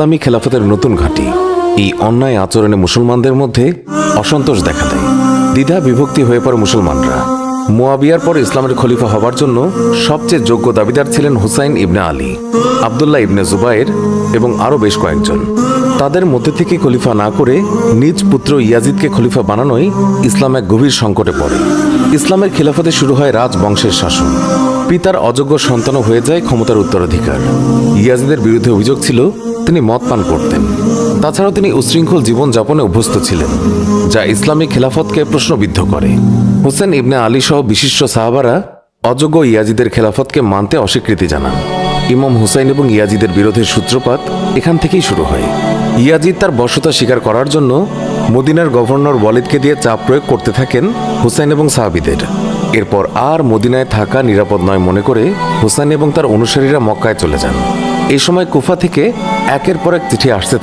ইসলামী খেলাফতের নতুন ঘাঁটি। এই অন্যায় আচরণে মুসলমানদের মধ্যে অসন্তোষ দেখা দেয়। দ্বিধা বিভক্তি হয়ে পড়ে মুসলমানরা। মুয়াবিয়ার পর ইসলামের খলিফা হবার জন্য সবচেয়ে যোগ্য দাবিদার ছিলেন হুসাইন ইবনে আলী, আবদুল্লাহ ইবনে জুবাইর এবং আরও বেশ কয়েকজন। তাদের মধ্যে থেকে খলিফা না করে নিজ পুত্র ইয়াজিদকে খলিফা বানানোই ইসলাম এক গভীর সংকটে পড়ে। ইসলামের খিলাফতে শুরু হয় রাজবংশের শাসন। পিতার অযোগ্য সন্তানও হয়ে যায় ক্ষমতার উত্তরাধিকার। ইয়াজিদের বিরুদ্ধে অভিযোগ ছিল তিনি মদ পান করতেন। তাছাড়াও তিনি উশৃঙ্খল জীবনযাপনে অভ্যস্ত ছিলেন, যা ইসলামী খেলাফতকে প্রশ্নবিদ্ধ করে। হোসেন ইবনে আলী সহ বিশিষ্ট সাহাবারা অযোগ্য ইয়াজিদের খেলাফতকে মানতে অস্বীকৃতি জানান। ইমাম হুসাইন এবং ইয়াজিদের বিরোধের সূত্রপাত এখান থেকেই শুরু হয়। ইয়াজিদ তার বশতা স্বীকার করার জন্য মদিনার গভর্নর ওয়ালিদকে দিয়ে চাপ প্রয়োগ করতে থাকেন হুসাইন এবং সাহাবিদের। এরপর আর মদিনায় থাকা নিরাপদ নয় মনে করে হুসাইন এবং তার অনুসারীরা মক্কায় চলে যান। এই সময় কুফা থেকে একের পর এক চিঠি আসতে থাকে।